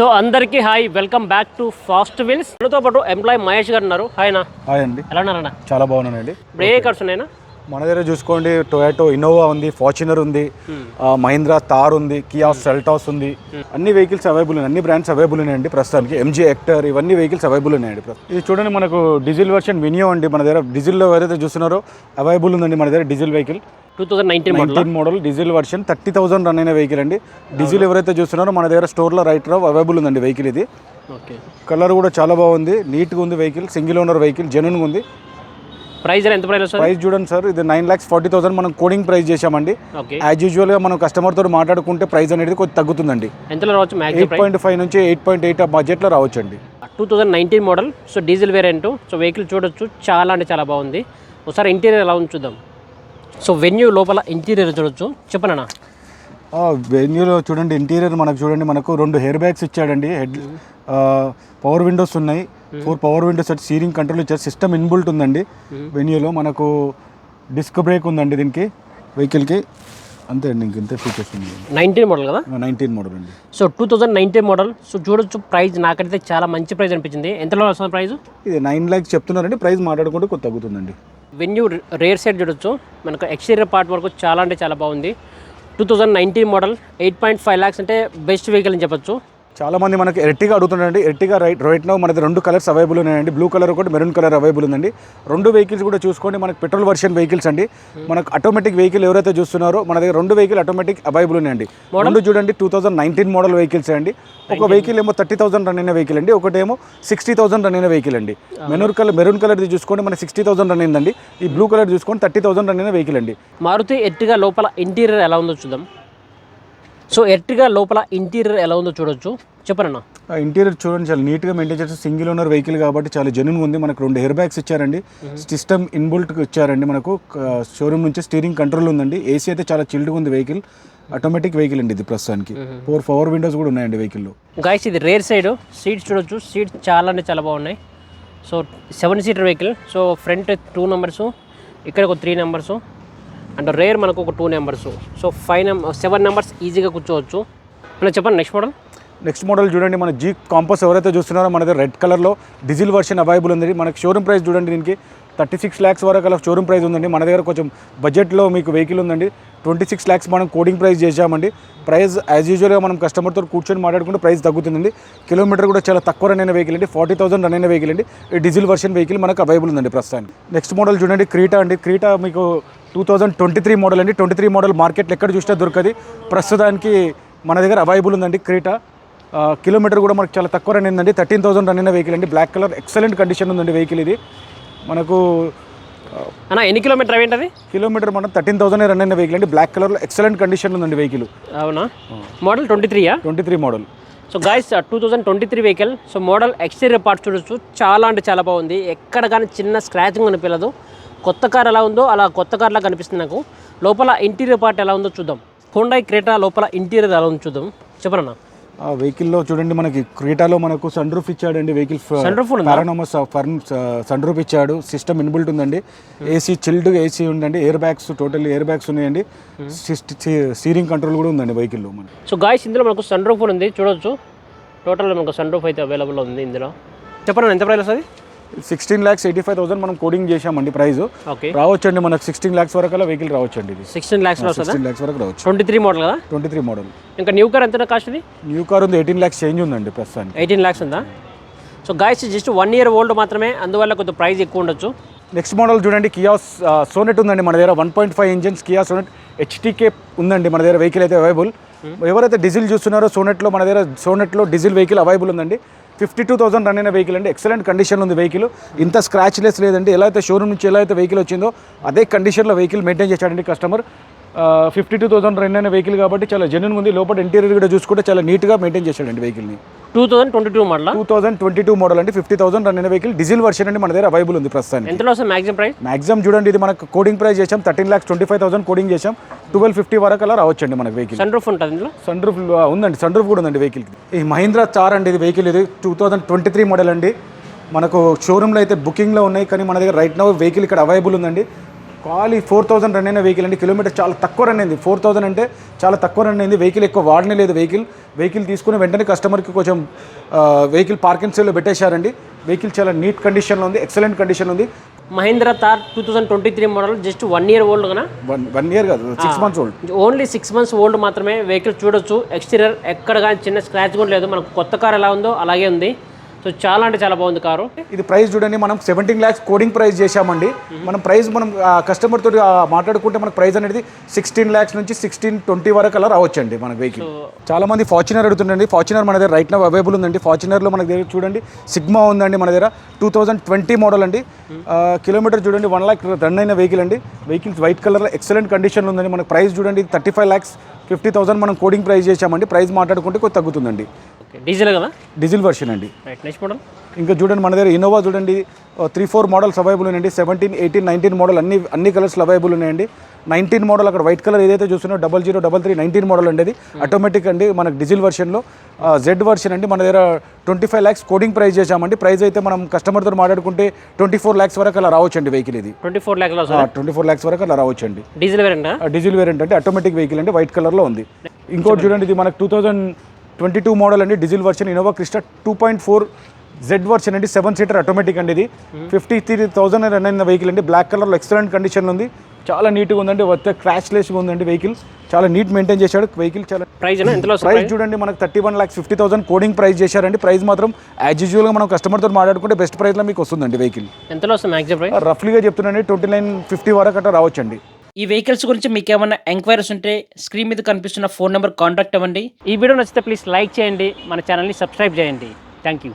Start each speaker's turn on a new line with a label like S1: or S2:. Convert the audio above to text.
S1: So అందరికీ hi welcome back to Fast Wheels మనతో పాటు ఎంప్లాయ్ మహేష్ గారు ఉన్నారు. హాయ్ నా
S2: హాయ్ అండి.
S1: ఎలా ఉన్నారన్న
S2: చాలా బాగున్నానండి.
S1: ఇప్పుడు ఏ కార్స్ ఉన్నాయన్నా?
S2: మన దగ్గర చూసుకోండి టొయాటో ఇన్నోవా ఉంది ఫార్చునర్ ఉంది మహీంద్రా తార్ ఉంది కియా సెల్టాస్ ఉంది. అన్ని వెహికల్స్ అవైబుల్ ఉన్నాయి. అన్ని బ్రాండ్స్ అవైబుల్ ఉన్నాయండి ప్రస్తుతానికి. ఎంజీ ఎక్టర్ ఇవన్నీ వెహికల్స్ అవైబుల్ ఉన్నాయండి. ఇది చూడండి మనకు డీజిల్ వర్షన్ వినియో అండి మన దగ్గర. డీజిల్లో ఏదైతే చూస్తున్నారో అవైబుల్ ఉందండి మన దగ్గర diesel vehicle
S1: two thousand nineteen model
S2: nineteen model diesel version thirty thousand run అయిన వెహికల్ అండి. డీజిల్ ఎవరైతే చూస్తున్నారో మన దగ్గర స్టోర్లో రైట్ రావ్ అవైబుల్ ఉందండి వెహికల్ ఇది.
S1: ఓకే
S2: కలర్ కూడా చాలా బాగుంది. నీట్గా ఉంది వెహికల్ సింగిల్ ఓనర్ వెహికల్ జెన్యున్గా ఉంది.
S1: ప్రైస్ ఎంత ప్రైస్
S2: ప్రైస్ చూడండి సార్ ఇది నైన్ ల్యాక్స్ ఫార్టీ థౌసండ్ మనం కోడింగ్ ప్రైస్ చేశామండి. యాజ్ యూజువల్గా మనం కస్టమర్తో మాట్లాడుకుంటే ప్రైస్ అనేది కొంచెం తగ్గుతుందండి.
S1: ఎంతలో రావచ్చు
S2: ఎయిట్ పాయింట్ ఫైవ్ నుంచి ఎయిట్ పాయింట్ ఎయిట్ బడ్జెట్లో రావచ్చండి.
S1: Two thousand nineteen model so diesel variant so vehicle చూడొచ్చు చాలా అంటే చాలా బాగుంది. ఒకసారి ఇంటీరియర్ ఎలా ఉంది చూద్దాం. సో వెన్యూ లోపల ఇంటీరియర్ చూడొచ్చు. చెప్పనన్నా?
S2: వెన్యూలో చూడండి ఇంటీరియర్ మనకు చూడండి మనకు రెండు హెయిర్ బ్యాగ్స్ ఇచ్చాడండి. హెడ్ పవర్ విండోస్ ఉన్నాయి. Four power windows steering control ఇచ్చారు. సిస్టమ్ ఇన్బుల్ట్ ఉందండి వెన్యూలో మనకు డిస్క్ బ్రేక్ ఉందండి దీనికి వెహికల్కి అంతే అండి ఇంక ఇంతే ఫీచర్స్ ఉంది
S1: నైన్టీన్ మోడల్ కదా?
S2: నైన్టీన్ మోడల్ అండి.
S1: So two thousand nineteen model so చూడొచ్చు ప్రైస్ నాకైతే చాలా మంచి ప్రైస్ అనిపించింది. ఎంతలో వస్తుంది ప్రైస్
S2: ఇది నైన్ ల్యాక్స్ చెప్తున్నారండి. ప్రైస్ మాట్లాడుకుంటే కొంచెం తగ్గుతుందండి.
S1: వెన్యూ రేర్ సైడ్ చూడొచ్చు. మనకు ఎక్స్టీరియర్ పార్ట్ వరకు చాలా అంటే చాలా బాగుంది. Two thousand nineteen model eight point five lakhs అంటే బెస్ట్ వెహికల్ అని చెప్పొచ్చు.
S2: చాలా మంది మనకి ఎర్టిగా అడుగుతున్నారండి ఎర్టిగా రైట్ రైట్ నో మనది రెండు కలర్స్ అవైబుల్ ఉన్నాయండి. బ్లూ కలర్ ఒకటి మెరూన్ కలర్ అవైబుల్ ఉందండి. రెండు వెహికల్స్ కూడా చూసుకోండి. మనకి పెట్రోల్ వర్షన్ వెహికల్స్ అండి. మనకు ఆటోమేటిక్ వెహికల్ ఎవరైతే చూస్తున్నారో మన దగ్గర రెండు వెహికల్ ఆటోమేటిక్ అవైబుల్ ఉన్నాయండి. రెండు చూడండి two thousand nineteen model vehicles అండి. ఒక వెహికల్ ఏమో థర్టీ థౌసండ్ రన్ అయిన వెహికల్ అండి. ఒకటేమో సిక్స్టీ థౌసండ్ రన్ అయిన వెహికల్ అండి. మెరూన్ కలర్ మెరూన్ కలర్ చూసుకోండి. మన సిక్స్టీ థౌసండ్ రన్ అయిందండి. ఈ బ్లూ కలర్ చూసుకోండి థర్టీ థౌసండ్ రన్ అయిన వెహికల్ అండి.
S1: మారుతి ఎర్టిగా లోపల ఇంటీరియర్ ఎలా ఉందో చూద్దాం. సో ఎర్టిగా లోపల ఇంటీరియర్ ఎలా ఉందో చూడొచ్చు. చెప్పనన్నా.
S2: ఇంటీరియర్ చూడండి చాలా నీట్గా మెయింటైన్ చేస్తే సింగిల్ ఓనర్ వెహికల్ కాబట్టి చాలా జెన్యున్ ఉంది. మనకు రెండు హెయిర్ బ్యాగ్స్ ఇచ్చారండి. సిస్టమ్ ఇన్బుల్ట్ ఇచ్చారండి మనకు. షోరూమ్ నుంచి స్టీరింగ్ కంట్రోల్ ఉందండి. ఏసీ అయితే చాలా చిల్డ్గా ఉంది వెహికల్. ఆటోమేటిక్ వెహికల్ అండి ఇది ప్రస్తుతానికి. ఫోర్ పవర్ విండోస్ కూడా ఉన్నాయండి వెహికల్లో
S1: గాయస్ ఇది రేర్ సైడ్ సీట్స్ చూడొచ్చు. సీట్స్ చాలా అంటే చాలా బాగున్నాయి. So seven seater vehicle so front two numbers ఇక్కడ ఒక త్రీ నెంబర్స్ అంటే రేర్ మనకు ఒక two numbers. So five number seven numbers ఈజీగా కూర్చోవచ్చు. ఇలా చెప్పండి నెక్స్ట్ మోడల్.
S2: నెక్స్ట్ మోడల్ చూడండి మన జీ కాంపస్ ఎవరైతే చూస్తున్నారో మన దగ్గర రెడ్ కలర్లో డీజిల్ వర్షన్ అవైలబుల్ ఉంది మనకి షోరూమ్ ప్రైస్ చూడండి దీనికి. థర్టీ సిక్స్ ల్యాక్స్ వరకు అలా షోరూమ్ ప్రైస్ ఉందండి. మన దగ్గర కొంచెం బడ్జెట్లో మీకు వెహికల్ ఉందండి. ట్వంటీ సిక్స్ ల్యాక్స్ మనం కోడింగ్ ప్రైస్ చేసామండి ప్రైస్ యాజ్ యూజువల్గా మనం కస్టమర్తో కూర్చొని మాట్లాడుకుంటే ప్రైస్ తగ్గుతుందండి. కిలోమీటర్ కూడా చాలా తక్కువ రన్ అయిన వెహికల్ అండి. ఫార్టీ థౌసండ్ రన్ అయిన వెహికల్ అండి. ఈ డీజిల్ వర్షన్ వెహికల్ మనకు అవైలబుల్ ఉందండి ప్రస్తుతానికి. నెక్స్ట్ మోడల్ చూడండి క్రీటా అండి. క్రీటా మీకు two thousand twenty three model అండి. ట్వంటీ త్రీ మోడల్ మార్కెట్లో ఎక్కడ చూసినా దొరకది. ప్రస్తుతానికి మన దగ్గర అవైలబుల్ ఉందండి క్రీటా కిలోమీటర్ కూడా మనకు చాలా తక్కువ రన్ అయిందండి. థర్టీన్ థౌసండ్ రన్ అయిన వెహికల్ అండి. బ్లాక్ కలర్ ఎక్సలెంట్ కండిషన్ ఉందండి వెహికల్ ఇది. మనకు
S1: అన్న ఎన్ని కిలోమీటర్ అవి ఏంటది?
S2: కిలోమీటర్ మనం థర్టీన్ థౌసండ్ రన్ అయిన వెహికల్ అండి. బ్లాక్ కలర్లో ఎక్సలెంట్ కండిషన్ ఉందండి వెహికల్
S1: అవునా? Model twenty త్రీయా
S2: twenty three model
S1: so guys two thousand twenty three vehicle so model exterior parts చూడొచ్చు. చాలా అంటే చాలా బాగుంది. ఎక్కడ కానీ చిన్న స్క్రాచింగ్ అనిపించదు కొత్త కార్ ఎలా ఉందో అలా కొత్త కార్లా కనిపిస్తుంది నాకు. లోపల ఇంటీరియర్ పార్ట్ ఎలా ఉందో చూద్దాం. హోండాయి క్రేటా లోపల ఇంటీరియర్ ఎలా ఉందో చూద్దాం. చెప్పరన్నా?
S2: వెహికల్లో చూడండి మనకి క్రీటాలో మనకు సన్ రూఫ్ ఇచ్చాడండి వెహికల్? పారానోమస్ ఫర్న్ సన్ రూఫ్ ఇచ్చాడు. సిస్టమ్ ఇన్బుల్ట్ ఉందండి. ఏసీ చిల్డ్ ఏసీ ఉందండి. Air bags total air bags ఉన్నాయండి. స్టీరింగ్ కంట్రోల్ కూడా ఉందండి వెహికల్లో మనకి.
S1: సో గాయస్ ఇందులో మనకు సన్ రూఫ్ ఉంది. చూడొచ్చు. టోటల్ మనకు సన్ రూఫ్ అయితే అవైలబుల్ ఉంది ఇందులో. చెప్పండి ఎంత ప్రైస్ వస్తుంది?
S2: Sixteen lakhs eighty five thousand మనం కోడింగ్ చేసామండి ప్రైస్
S1: ఓకే.
S2: రావచ్చండి మనకు సిక్స్టీన్ ల్యాక్స్ వరకు వెహికల్ రావచ్చండి ఇది.
S1: సిక్స్టీన్ వస్తుందా
S2: సిక్స్టీన్ ల్యాక్స్ వరకు రావచ్చు.
S1: ట్వంటీ త్రీ మోడల్ కదా?
S2: Twenty three model.
S1: ఇంకా న్యూ కార్ ఎంత కాస్ట్ ఇది?
S2: న్యూ కార్ ఉంది ఎయిటీన్ ల్యాక్స్ చేంజ్ ఉందండి ప్రస్తుతానికి.
S1: ఎయిటీన్ ల్యాక్స్ ఉందా? So guys just one year old మాత్రమే అందువల్ల కొంచెం ప్రైస్ ఎక్కువ ఉండొచ్చు.
S2: నెక్స్ట్ మోడల్ చూడండి కియా సోనెట్ ఉందండి మన దగ్గర. One point five engines Kia Sonet HTK ఉందండి మన దగ్గర వెహికల్ అయితే అవైలబుల్ ఎవరైతే డీజిల్ చూస్తున్నారో సోనెట్లో మన దగ్గర సోనెట్లో డీజిల్ వెహికల్ అవైలబుల్ ఉందండి. ఫిఫ్టీ టూ థౌసండ్ రన్ అయిన వెహికల్ అండి. ఎక్సలెంట్ కండిషన్ ఉంది వెహికల్. ఇంత స్క్రాచ్లెస్ లేదండి. ఎలా అయితే షోరూమ్ నుంచి ఎలా అయితే వెహికల్ వచ్చిందో అదే కండిషన్లో వెహికల్ మెయింటైన్ చేశాడండి customer fifty two thousand run అయిన వెహికల్ కాబట్టి చాలా జెన్యున్ ఉంది. లోపల ఇంటీరియర్ కూడా చూసుకుంటే చాలా నీట్గా మెయింటైన్ చేశాడండి వెహికల్ని
S1: two thousand twenty two model?
S2: Two thousand twenty two model అండి. ఫిఫ్టీ థౌసండ్ రన్ అయిన వెహికల్. డీజిల్ వర్షన్ అండి మన దగ్గర అవైలబుల్ ఉంది ప్రస్తుతానికి.
S1: ఎంతలో వస్తుంది మ్యాక్సిమం ప్రైస్
S2: మాక్సిమం చూడండి ఇది మనకు కోడింగ్ ప్రైస్ చేసాం thirteen lakhs twenty five thousand quoting చేసాం ట్వెల్వ్ ఫిఫ్టీ వరకు అలా రావచ్చండి మనకి వెహికల్
S1: సన్ రూఫ్ ఉంటుంది ఇందులో?
S2: సన్ రూఫ్ ఉందండి. సన్ రూఫ్ కూడా ఉందండి వెహికల్ ఈ మహీంద్రా చార్ అండి ఇది వెహికల్ ఇది. Two thousand twenty three model అండి. మనకు షోరూంలో అయితే బుకింగ్లో ఉన్నాయి. కానీ మన దగ్గర రైట్ నౌ వెహికల్ ఇక్కడ అవైలబుల్ ఉందండి. ఖాళీ ఫోర్ థౌసండ్ రన్ అయిన వెహికల్ అండి. కిలోమీటర్ చాలా తక్కువ రన్ అయింది. ఫోర్ థౌసండ్ అంటే చాలా తక్కువ రన్ అయింది. వెహికల్ ఎక్కువ వాడనే లేదు వెహికల్. వెహికల్ తీసుకుని వెంటనే కస్టమర్కి కొంచెం వెహికల్ పార్కింగ్ సేల్లో పెట్టేశారండి. వెహికల్ చాలా నీట్ కండిషన్లో ఉంది. ఎక్సలెంట్ కండిషన్ ఉంది.
S1: Mahindra Thar two thousand twenty three model just one year old కదా?
S2: వన్ వన్ ఇయర్ కాదు. Six months old.
S1: Only six months old మాత్రమే వెహికల్ చూడొచ్చు. ఎక్స్టీరియర్ ఎక్కడ కానీ చిన్న స్క్రాచ్ కూడా లేదు. మనకు కొత్త కార్ ఎలా ఉందో అలాగే ఉంది. సో చాలా అంటే చాలా బాగుంది కారు.
S2: ఇది ప్రైస్ చూడండి మనం సెవెంటీన్ ల్యాక్స్ కోడింగ్ ప్రైస్ చేశామండి. మనం ప్రైస్ మనం కస్టమర్ తోటి మాట్లాడుకుంటే మనకు ప్రైస్ అనేది సిక్స్టీన్ ల్యాక్స్ నుంచి సిక్స్టీన్ ట్వంటీ వరకు అలా రావచ్చండి మన వెహికల్ చాలా మంది ఫార్చునర్ అడుగుతుండండి ఫార్చునర్ మన దగ్గర రైట్ నా అవైలబుల్ ఉందండి. ఫార్చునర్లో మన దగ్గర చూడండి సిగ్మా ఉందండి మన దగ్గర. టూ థౌజండ్ ట్వంటీ మోడల్ అండి కిలోమీటర్ చూడండి వన్ ల్యాక్ రన్ అయిన వెహికల్ అండి. వెహికల్స్ వైట్ కలర్లో ఎక్సలెంట్ కండిషన్లో ఉందండి. మనకు ప్రైస్ చూడండి thirty five lakhs fifty thousand మనం కోడింగ్ ప్రైస్ చేశామండి. ప్రైస్ మాట్లాడుకుంటే కొంచెం తగ్గుతుందండి.
S1: డీజిల్ కదా?
S2: డీజిల్ వర్షన్ అండి.
S1: నెక్స్ట్ మోడల్
S2: ఇంకా చూడండి మన దగ్గర ఇన్నోవా చూడండి. త్రీ ఫోర్ మోడల్స్ అవైలబుల్ ఉన్నాయండి. సెవెంటీన్ ఎయిటీన్ నైన్టీన్ మోడల్ అన్ని అన్ని కలర్స్లో అవైలబుల్ ఉన్నాయండి. నైన్టీన్ మోడల్ అక్కడ వైట్ కలర్ ఏదైతే చూస్తున్నా double zero double three nineteen model అండి ఆటోమేటిక్ అండి మనకు డీజిల్ వర్షన్లో జెడ్ వర్షన్ అండి. మన దగ్గర twenty five lakhs quoting price చేశామండి. ప్రైస్ అయితే మనం కస్టమర్తో మాట్లాడుకుంటే ట్వంటీ ఫోర్ ల్యాక్స్ వరకు అలా రావచ్చండి వెహికల్ ఇది.
S1: ట్వంటీ ఫోర్ ల్యాక్లో వస్తుంది.
S2: ట్వంటీ ఫోర్ ల్యాక్స్ వరకు అలా రావచ్చండి.
S1: డీజిల్ వేరియంట్
S2: డీజిల్ వేరియంట్ అంటే ఆటోమేటిక్ వెహికల్ అండి వైట్ కలర్లో ఉంది. ఇంకోటి చూడండి ఇది మనకు two thousand twenty two model అండి diesel version Innova Crysta two point four Z version అండి సెవెన్ సీటర్ ఆటోమేటిక్ అండి ఇది. ఫిఫ్టీ త్రీ థౌసండ్ రన్ అయిన వెహికల్ అండి బ్లాక్ కలర్లో ఎక్సలెంట్ కండిషన్లో ఉంది. చాలా నీట్గా ఉందండి వస్తే క్రాష్ లెస్గా ఉందండి వెహికల్ చాలా నీట్ మెయింటైన్ చేశాడు వెహికల్ చాలా
S1: ప్రైస్
S2: ప్రైస్ చూడండి మనకు thirty one lakhs fifty thousand quoting price చేశారండి ప్రైస్ మాత్రం యాజ్ యూజువల్గా మనం కస్టమర్తో మాట్లాడుకుంటే బెస్ట్ ప్రైస్లో మీకు వస్తుందండి వెహికల్
S1: ఎంతలో వస్తుంది
S2: రఫ్లీగా చెప్తున్నాండి ట్వంటీ నైన్ ఫిఫ్టీ వరకు అట్లా రావచ్చండి.
S3: ఈ వెహికల్స్ గురించి మీకు ఏమైనా ఎంక్వైరీస్ ఉంటే స్క్రీన్ మీద కనిపిస్తున్న ఫోన్ నెంబర్ కాంటాక్ట్ అవ్వండి.
S1: ఈ వీడియో నచ్చితే ప్లీజ్ లైక్ చేయండి. మన ఛానల్ని సబ్స్క్రైబ్ చేయండి. Thank you